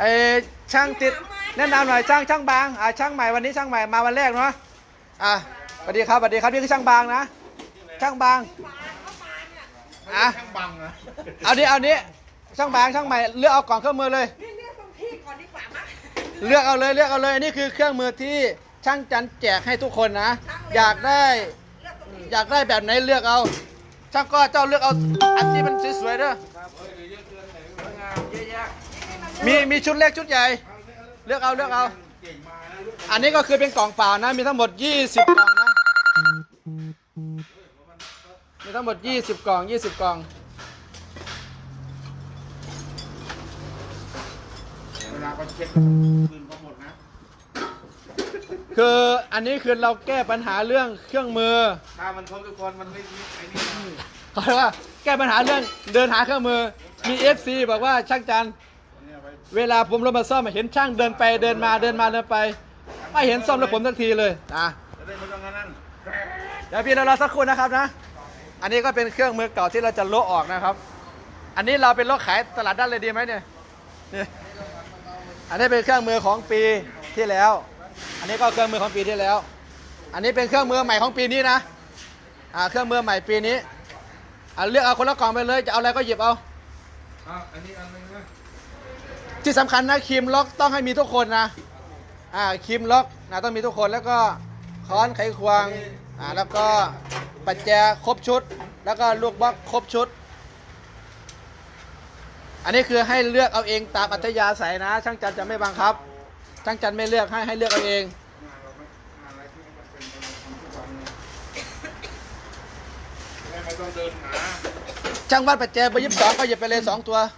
ไอช่างติดแนะนำหน่อยช่างช่างบางอ่าช่างใหม่วันนี้ช่างใหม่มาวันแรกเนาะอะสวัสดีครับสวัสดีครับนี่คือช่างบางนะ ช่างบางอะช่างบังนะเอานี้เอานี้ช่างบางช่างใหม่เลือกเอากล่องเครื่องมือเลยนี่เลือกตรงที่ก่อนดีกว่ามั้ยเลือกเอาเลยเลือกเอาเลยอันนี้คือเครื่องมือที่ช่างจันแจกให้ทุกคนนะ อยากได้เลือกตรงที่อยากได้แบบไหนเลือกเอา ช่างก็เจ้าเลือกเอาอันที่มันสวยๆเด้อครับเอ้ยเยอะเกินไหนสวยงามเยอะแยะ มีมีชุดเล็กชุดใหญ่ เลือกเอาเลือกเอาเก่งมานะลูกอันนี้ก็คือเป็นกล่องเปล่านะ มีทั้งหมด 20 กล่องนะ มีทั้งหมด 20 กล่อง 20 กล่อง เวลาเขาเช็ดคืนเขาหมดนะ คืออันนี้คือเราแก้ปัญหาเรื่องเครื่องมือ ถ้ามันครบทุกคนมันไม่มีไอ้นี่นะเขาเรียกว่าแก้ปัญหาเรื่องเดินหาเครื่องมือ มี FC บอกว่าช่างจัน เวลาผมรถมาซ่อมเห็นช่างเดินไปเดินมาเดินมาเดินไป ไม่เห็นซ่อมแล้วผมสักทีเลยนะเดี๋ยวพี่เรารอสักครู่นะครับนะ อันนี้ก็เป็นเครื่องมือเก่าที่เราจะโละออกนะครับ อันนี้เราเป็นโละขายตลาดด้านเลยดีไหมเนี่ยนี่อันนี้เป็นเครื่องมือของปีที่แล้ว อันนี้ก็เครื่องมือของปีที่แล้ว อันนี้เป็นเครื่องมือใหม่ของปีนี้นะอ่าเครื่องมือใหม่ปีนี้อ่าเลือกเอาคนละกล่องไปเลยจะเอาอะไรก็หยิบเอาอะอันนี้อันนึงนะ ที่สำคัญนะครีมล็อกต้องให้มีทุกคนนะอ่าครีมล็อกนะต้องมีทุกคนแล้วก็ค้อนไขควงอ่าแล้วก็ปัจแจครบชุด แล้วก็ลูกบล็อกครบชุด อันนี้คือให้เลือกเอาเองตามอัธยาศัยนะ ช่างจันจะไม่บังคับ ช่างจันไม่เลือกให้ให้เลือกเอาเองงานเราไม่งานอะไรที่มันเป็นคนทำทุกวันเนี่ยไม่ต้องเดินหาช่างวัดปัจแจเบอร์ยี่สิบสองก็หยิบไปเลยสองตัวฮะ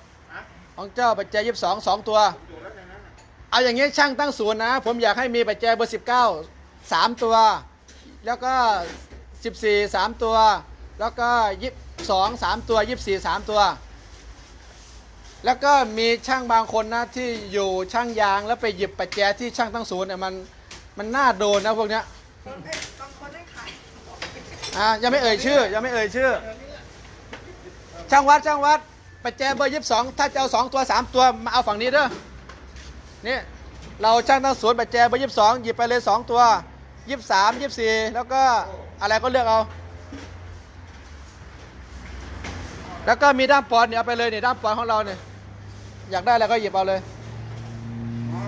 ของเจ้าปัจแจยี่สิบสองสองตัวอยู่แล้วอย่างเอาอย่างนี้ช่างตั้งศูนย์นะ ผมอยากให้มีปัจจัยเบอร์สิบเก้าสามตัว แล้วก็สิบสี่สามตัว แล้วก็ยี่สองสามตัวยี่สี่สามตัว แล้วก็มีช่างบางคนนะที่อยู่ช่างยางแล้วไปหยิบปัจจัยที่ช่างตั้งศูนย์เนี่ยมันมันน่าโดนนะพวกเนี้ยอ่ายังไม่เอ่ยชื่อยังไม่เอ่ยชื่อ ช่างวัดช่างวัด ปัจจัยเบอร์ยี่สิบสองถ้าจะเอาสองตัวสามตัวมาเอาฝั่งนี้เด้อนี่เราช่างตั้งสวนย์ปัจเบอร์ยี่สิบสองหยิบไปเลยสองตัวยี่สิบสามยี่สิบสี่แล้วก็อะไรก็เลือกเอาแล้วก็มีด้ามปอนเนี่ยเอาไปเลยเนี่ยด้ามปอนของเราเนี่ยอยากได้อะไรก็หยิบเอาเลย อ๋อ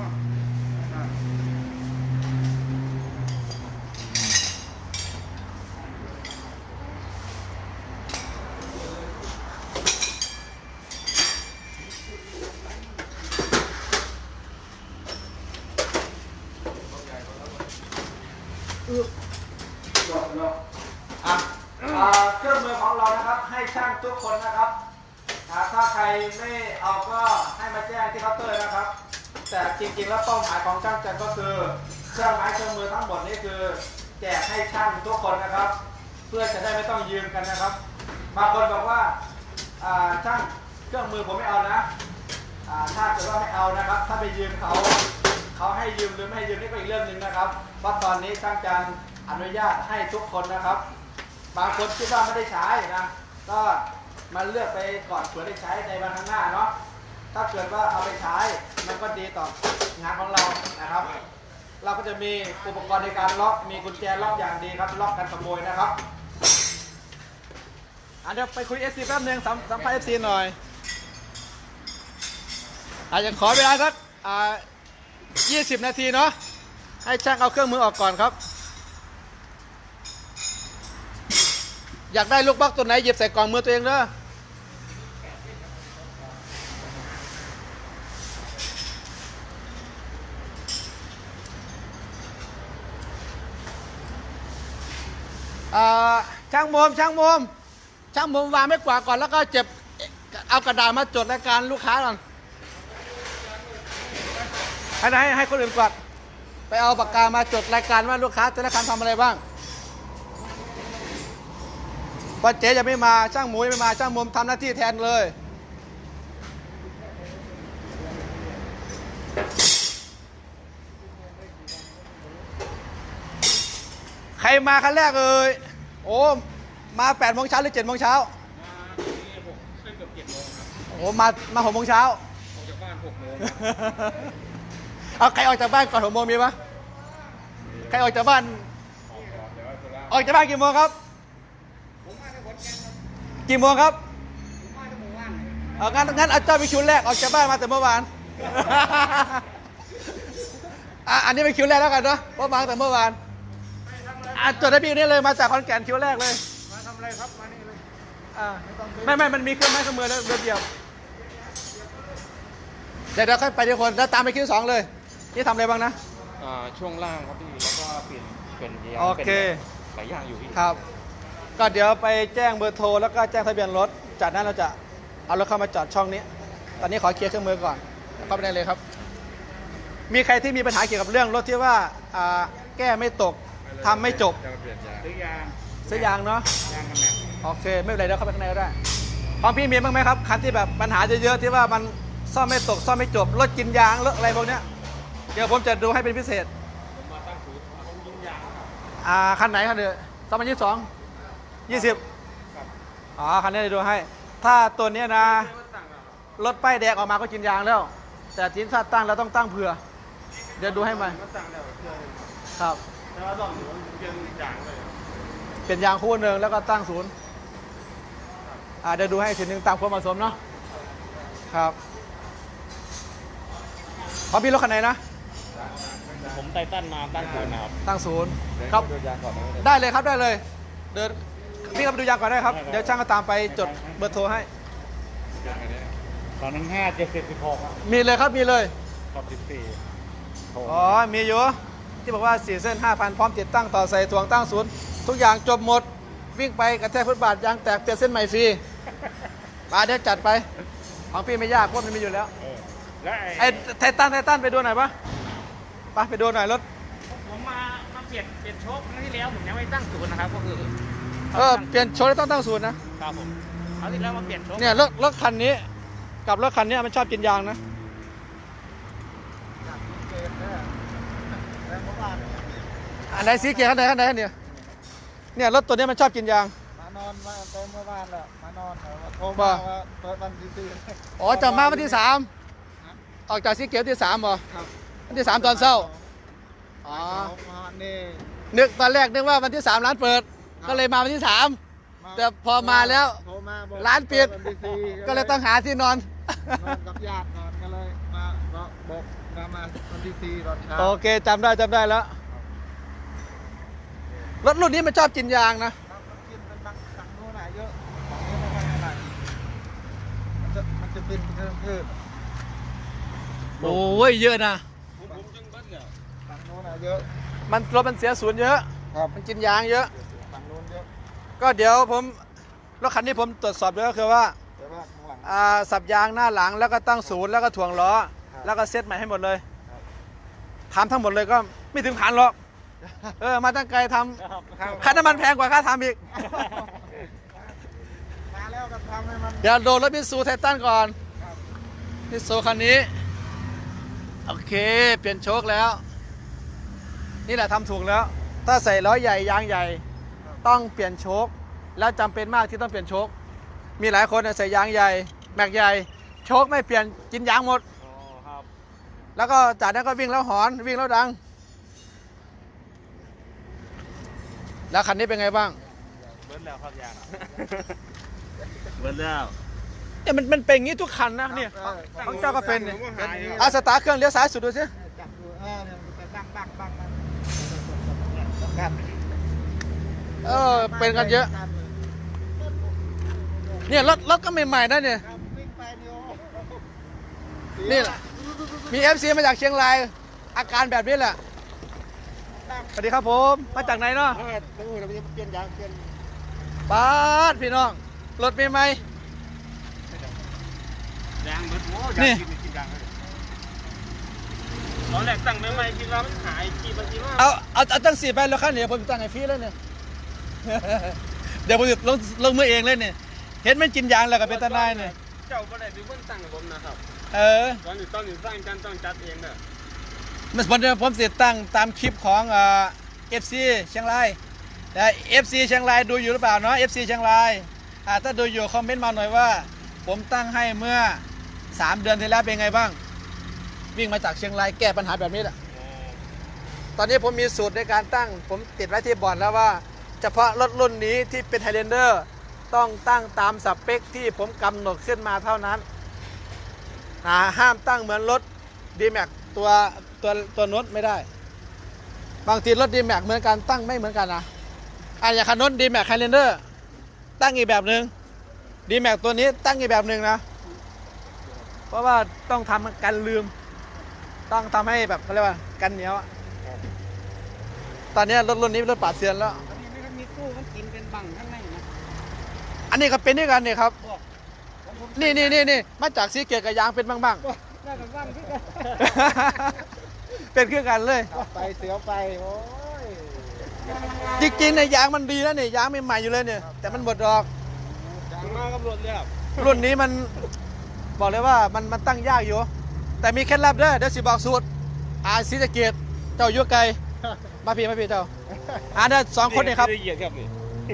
อะ อะอ่าเครื่องมือของเรานะครับให้ช่างทุกคนนะครับอ่าถ้าใคร ไม่เอาก็ให้มาแจ้งที่เคาน์เตอร์นะครับ แต่จริงๆแล้วเป้าหมายของช่างจันก็คือเครื่องไม้เครื่องมือทั้งหมดนี่คือแจกให้ช่างทุกคนนะครับ เพื่อจะได้ไม่ต้องยืมกันนะครับบางคนบอกว่าช่างเครื่องมือผมไม่เอานะถ้าเกิดว่าไม่เอานะครับ ถ้าไปยืมเขาเขาให้ยืมหรือไม่ให้ยืมนี่ก็อีกเรื่องหนึ่งนะครับเพราตอนนี้ช่างจันอนุญาตให้ทุกคนนะครับ บางคนคิดว่าไม่ได้ใช้นะก็ มาเลือกไปก่อนเผื่อได้ใช้ในวันข้างหน้าเนาะ ถ้าเกิดว่าเอาไปใช้มันก็ดีต่องานของเรานะครับ เราก็จะมีอุปกรณ์ในการล็อก มีกุญแจล็อกอย่างดีครับ ล็อกกันขโมยนะครับอะเดี๋ยวไปคุยเอฟซีแป๊บนึงสัมสัมภาษณ์เอฟซีหน่อย อาจจะขอเวลาสักอ่า20 นาทีเนาะ ให้ช่างเอาเครื่องมือออกก่อนครับ อยากได้ลูกบล็อกตัวไหนหยิบใส่กล่องมือตัวเองเด้อ ช่างมุมช่างมุมช่างมุมวางไม่กว่าก่อนแล้วก็เจ็บเอากระดาษมาจดรายการลูกค้าก่อนให้ให้ให้คนอื่นกวาดไปเอาปากกามาจดรายการว่าลูกค้าแต่ละคันทำอะไรบ้างพอเจ๊จะไม่มาช่างหมูยังไม่มาช่างมุมทำหน้าที่แทนเลย ใค รมาคันแรกเอ่ยโอ้มา8ปดโมงเช้าหรือ7จ็ดโมงเช้ามาที่หกเกือบเจ็ดโมงครับโอ้มามาหกโมงเช้าออกจากบ้านหกโมงเอาใครออกจากบ้านก่อนหกโมงมีปะใครออกจากบ้านออกจากบ้านกี่โมงครับผมมาในขอนแก่นครับกี่โมงครับผมมาในหมู่บ้านเอางั้นงั้นเอาเจ้าไปคิวแรกออกจากบ้านมาแต่เมื่อวานอะอันนี้เป็นคิวแรกแล้วกันเนาะเพราะมาตั้งแต่เมื่อวานไม่ทำ อะไรอะจดได้พี่นี่เลยมาจากขอนแก่นคิวแรกเลยมาทำอะไรครับมานี่เลยอ่าไม่ไม่มันมีเครื่องไม้เครื่องมือแล้วเดียวเดี๋ยวเดี๋ยวค่อยไปทีละคนแล้วตามไปคิวสองเลย นี่ทำอะไรบ้างนะ อ่าช่วงล่างครับพี่แล้วก็เปลี่ยนเปลี่ยนยางโอเคเป็นหลายอย่างอยู่พี่ครับ ก็เดี๋ยวไปแจ้งเบอร์โทรแล้วก็แจ้งทะเบียนรถ จากนั้นเราจะเอารถเข้ามาจอดช่องนี้ ตอนนี้ขอเคลียร์เครื่องมือก่อนเข้าไปได้เลยครับ มีใครที่มีปัญหาเกี่ยวกับเรื่องรถที่ว่าอ่าแก้ไม่ตก ทำไม่จบ จะเปลี่ยนยางซื้อยางซื้อยางเนาะ ยางกันแหนโอเค ไม่เป็นไรเดี๋ยวเข้าไปข้างในก็ได้ของพี่มีบ้างไหมครับ คันที่แบบปัญหาเยอะๆที่ว่ามันซ่อมไม่ตกซ่อมไม่จบรถกินยางรถอะไรพวกเนี้ยเดี๋ยวผมจะดูให้เป็นพิเศษผมมาตั้งศูนย์ผมยิงยางอ่าคันไหนคันเดียวสองพันยี่สิบสองยี่สิบอ๋อคันนี้จะดูให้ ถ้าตัวเนี้ยนะรถป้ายแดงออกมาก็กินยางแล้ว แต่ทีนถ้าตั้งเราต้องตั้งเผื่อ เดี๋ยวดูให้ใหม่มาสั่งแล้วเพื่อนครับ แต่ว่าต้องเปลี่ยนยางเลยเป็นยางคู่หนึ่งแล้วก็ตั้งศูนย์อ่าเดี๋ยวดูให้ทีหนึ่งตามความเหมาะสมเนาะครับพอพี่รถคันไหนนะ ผมไตตันมาตั้งศูนย์นะครับตั้งศูนย์ครับดูยางก่อนนะได้เลยครับได้เลย เดินพี่ครับดูยางก่อนได้ครับ เดี๋ยวช่างก็ตามไปจดเบอร์โทรให้ตอนนั้นห้าเจ็ดสิบสิบหกอะมีเลยครับมีเลย กับสิบสี่ อ๋อมีอยู่ ที่บอกว่าสี่เส้นห้าพันพร้อมติดตั้งต่อใส่ถ่วงตั้งศูนย์ทุกอย่างจบหมดวิ่งไปกระแทกฟุตบาทยางแตกเปลี่ยนเส้นใหม่ฟรีมาเดี๋ยวจัดไป ของพี่ไม่ยากเพราะมันมีอยู่แล้วและไอ้ไททันไททันไปดูหน่อยปะไปไปดูหน่อยรถผมมามาเปลี่ยนเปลี่ยนโชคครั้งที่แล้วผมยังไม่ตั้งศูนย์นะครับก็คือเออเปลี่ยนโชว์แล้วต้องตั้งศูนย์นะครับผมเอาที่แล้วมาเปลี่ยนโชคเนี่ยรถรถคันนี้ กับรถคันนี้มันชอบกินยางนะ อันไหนสีเขียวคันไหนคันไหนคันเนี่ยเนี่ยรถตัวนี้มันชอบกินยาง มานอนมาเต็มเมื่อวานแล้วมานอนแล้วโทรบ่มาว่าเปิดวันที่สี่ อ๋อจะมาวันที่สามออกจากสีเขียวที่สามเหรอครับวันที่สามตอนเช้าอ๋อมานี่ นึกตอนแรกนึกว่าวันที่สามร้านเปิดก็เลยมาวันที่สาม แต่พอมาแล้วโทรมาบอกร้านปิดเวันที่สี่ก็เลยต้องหาที่นอน นอนกับญาตินอนก็เลยมาบอกบอกมามาวันที่สี่ตอนเช้าโอเคจำได้จำได้แล้ว รถรุ่นนี้มันชอบกินยางนะครับมันกินเป็นบางสั่งโน่นน่ะเยอะของนี้ไม่ค่อยเท่าไหร่มันจะมันจะเป็นเครื่องพืชโอ้ยเยอะนะผมผมจึงเบิ้ลเนี่ยฝั่งโน้นน่ะเยอะ มันรถมันเสียศูนย์เยอะ ครับ มันกินยางเยอะฝั่งโน้นเยอะ ก็เดี๋ยวผมรถคันนี้ผมตรวจสอบด้วยก็คือว่าแต่ว่าข้างหลังอ่าสับยางหน้าหลังแล้วก็ตั้งศูนย์แล้วก็ถ่วงล้อครับแล้วก็เซ็ตใหม่ให้หมดเลยครับทำทั้งหมดเลยก็ไม่ถึงพันหรอก เออ มาตั้งไกลทำค่าน้ำมันแพงกว่าค่าทำอีก มาแล้วก็ทำให้มันเดี๋ยวโดนรถมิตซูไททันก่อนครับมิตซูคันนี้ โอเค เปลี่ยนโชคแล้ว นี่แหละทำถูกแล้ว ถ้าใส่ล้อใหญ่ยางใหญ่ ต้องเปลี่ยนโชคแล้วจำเป็นมากที่ต้องเปลี่ยนโชคมีหลายคนน่ะใส่ยางใหญ่ แม็กใหญ่ โชคไม่เปลี่ยนกินยางหมดอ๋อครับแล้วก็จากนั้นก็วิ่งแล้วหอนวิ่งแล้วดัง แล้วคันนี้เป็นไงบ้างเบิ้ลแล้วครับยางเบิ้ลแล้วเนี่ยมันมันเป็นอย่างนี้ทุกคันนะเนี่ยเออของเจ้าก็เป็นเนี่ยผมหายอยู่อาสตาร์ทเครื่องเลี้ยวซ้ายสุดดูสิจับดูเออเนี่ยมันจะดังดังดังดังกันเออเป็นกันเยอะ เนี่ยรถรถก็ใหม่ๆนะเนี่ยครับวิ่งไปเดียวนี่แหละมี FC มาจากเชียงรายอาการแบบนี้แหละ สวัสดีครับผม มาจากไหนเนาะเออตู้เราจะเปลี่ยนยางเปลี่ยนป้าดพี่น้อง รถใหม่ยางเบิ้ลโอ้นี่ ยางกินกินยางเลยตอนแรกตั้งใหม่ๆคิดว่ามันหายกี่บาทีว่าๆเอาเอาเอาตั้งสี่ไปแล้วคันเดี๋ยวผมตั้งให้ฟรีเลยเนี่ย เดี๋ยวผมจะลงลงมือเองเลยเนี่ย เห็นมันกินยางแล้วก็เป็นตาหนายเนี่ย เจ้าบ่ได้เป็นคนตั้งให้ผมนะครับ เออ ตอนนี้ตอนนี้สร้างกันต้องจัดเองเด้อ มันผมจะผมติดตั้งตามคลิปของเอ่อฟซีเชียงรายแต่เอฟซีเชียงรายดูอยู่หรือเปล่าเนาะเอฟซีเชียงรายอ่าถ้าดูอยู่คอมเมนต์มาหน่อยว่า ผมตั้งให้เมื่อ 3 เดือนที่แล้วเป็นไงบ้าง วิ่งมาจากเชียงรายแก้ปัญหาแบบนี้แหละตอนนี้ผมมีสูตรในการตั้ง ผมติดไว้ที่บอร์ดแล้วว่า เฉพาะรถรุ่นนี้ที่เป็นไฮเลนเดอร์ต้องตั้งตามสเปคที่ผมกำหนดขึ้นมาเท่านั้นอ่าห้ามตั้งเหมือนรถ d m a x ตัว ตัวตัวโน้ตไม่ได้ บางทีรถ d m a x เหมือนกันตั้งไม่เหมือนกันนะอะอย่างคันโน้น d m a x Highlander ตั้งอีกแบบหนึ่ง d m a x ตัวนี้ตั้งอีกแบบหนึ่งนะ เพราะว่าต้องทำกันลืม ต้องทำให้แบบเขาเรียกว่ากันเหนียวอะตอนนี้รถรุ่นนี้เป็นรถปราดเซียนแล้วอันนี้มันก็มีตู้มันกินเป็นบังข้างในนะอันนี้ก็เป็นด้วยกันนี่ครับของผมนี่นี่นี่นี่มาจากสีเกตกับยางเป็นบ้างบ้างน่าจะบังที่กันๆ เป็นเครื่องกันเลยไปเสียวไปโอ้ย จริงๆในยยางมันดีแล้วนี่ยางใหม่ๆอยู่เลยเนี่ย แต่มันหมดดอกมากับรถเลยครับรุ่นนี้มันบอกเลยว่ามันมันตั้งยากอยู่ แต่มีเคล็ดลับเด้อเดี๋ยวสิบอกสูตรอาซีสะเกตเจ้าอยุไกลมาพี่มาพี่เจ้าอ่าเนี่ยสองคนนี่ครับที่ละเอียดครับนี่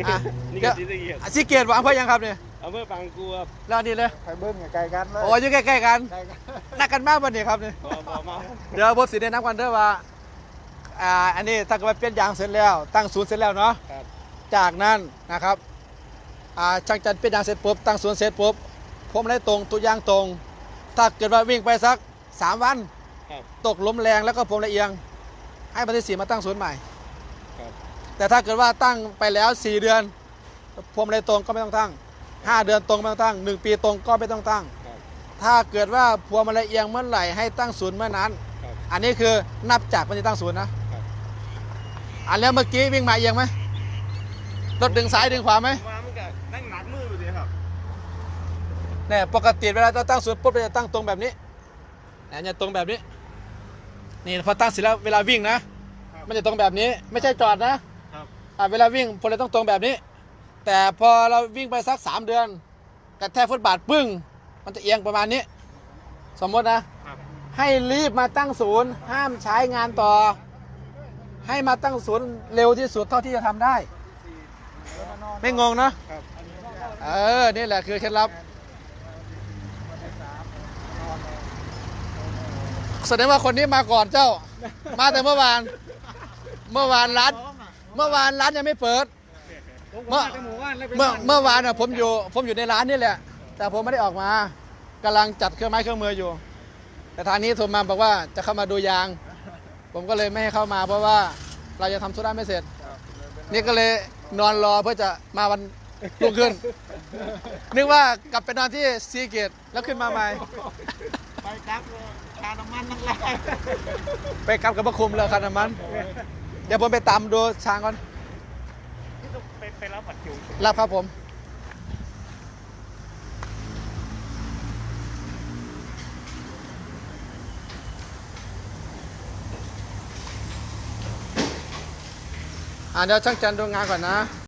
อะ นี่ก็ที่ละเอียดอาซีเกตวางเพื่อยังครับเนี่ย อำเภอปางกูครับแล้วนี่เลยไปเบิ้งไกลๆกันเลยโอ้ยอยู่ใกล้ๆกันไกลกันนักกันมากวันนี้ครับเนี่ยบอบอกมาเดี๋ยวผมสิแนะนำกันเด้อว่าอ่าอันนี้ถ้าเกิดว่าเปลี่ยนยางเสร็จแล้ว ตั้งศูนย์เสร็จแล้วเนาะครับจากนั้นนะครับอ่าช่างจันเปลี่ยนยางเสร็จปุ๊บตั้งศูนย์เสร็จปุ๊บผมได้ตรงตัวยางตรง ถ้าเกิดว่าวิ่งไปสักสามวัน ครับ ตกล้มแรงแล้วก็ผมละเอียง ให้บันที่สี่มาตั้งศูนย์ใหม่ ครับ แต่ถ้าเกิดว่าตั้งไปแล้วสี่เดือนพวงมาลัยตรงก็ไม่ต้องตั้ง ห้าเดือนตรงไม่ต้องตั้งหนึ่งปีตรงก็ไม่ต้องตั้ง ครับถ้าเกิดว่าพวงมาลัยเอียงเมื่อไหร่ให้ตั้งศูนย์เมื่อนั้น ครับ อันนี้คือนับจากวันที่ตั้งศูนย์นะครับอันแล้วเมื่อกี้วิ่งมาเอียงไหมรถดึงซ้ายดึงขวาไหมมามันก็นั่งหนักมืออยู่ดีครับเนี่ยปกติเวลาเราตั้งศูนย์ปุ๊บเราจะตั้งตรงแบบนี้เนี่ยจะตรงแบบนี้ นี่พอตั้งเสร็จแล้วเวลาวิ่งนะ มันจะตรงแบบนี้ไม่ใช่จอดนะครับ อ่าเวลาวิ่งผมเลยต้องตรงแบบนี้ แต่พอเราวิ่งไปสักสามเดือนกระแทกฟุตบาทปึ้ง มันจะเอียงประมาณนี้ สมมตินะครับให้รีบมาตั้งศูนย์ ห้ามใช้งานต่อ ให้มาตั้งศูนย์เร็วที่สุดเท่าที่จะทำได้ ไม่งงนะครับเออ นี่แหละคือเคล็ดลับ แสดงว่าคนนี้มาก่อนเจ้า มาแต่เมื่อวาน เมื่อวานร้าน เมื่อวานร้านยังไม่เปิด เมื่อหมู่บ้านเลยเมื่อเมื่อวานอะผมอยู่ผมอยู่ในร้านนี่แหละ แต่ผมไม่ได้ออกมากำลังจัดเครื่องไม้เครื่องมืออยู่ แต่ทางนี้โทรมาบอกว่าจะเข้ามาดูยาง ผมก็เลยไม่ให้เข้ามา เพราะว่าเรายังทำธุระไม่เสร็จ นี่ก็เลยนอนรอเพื่อจะมาวันรุ่งขึ้น นึกว่ากลับไปนอนที่ซีเกตแล้วขึ้นมาใหม่ไปครับเลยชาน้ำมันทั้งแรงไปกลับกับพระคุมเลยคันน้ำมัน เดี๋ยวผมไปตามดูช้างก่อนที่ต้องไป ไปรับบัตรคิวรับครับผม อ่าเดี๋ยวช่างจันดูงานก่อนนะ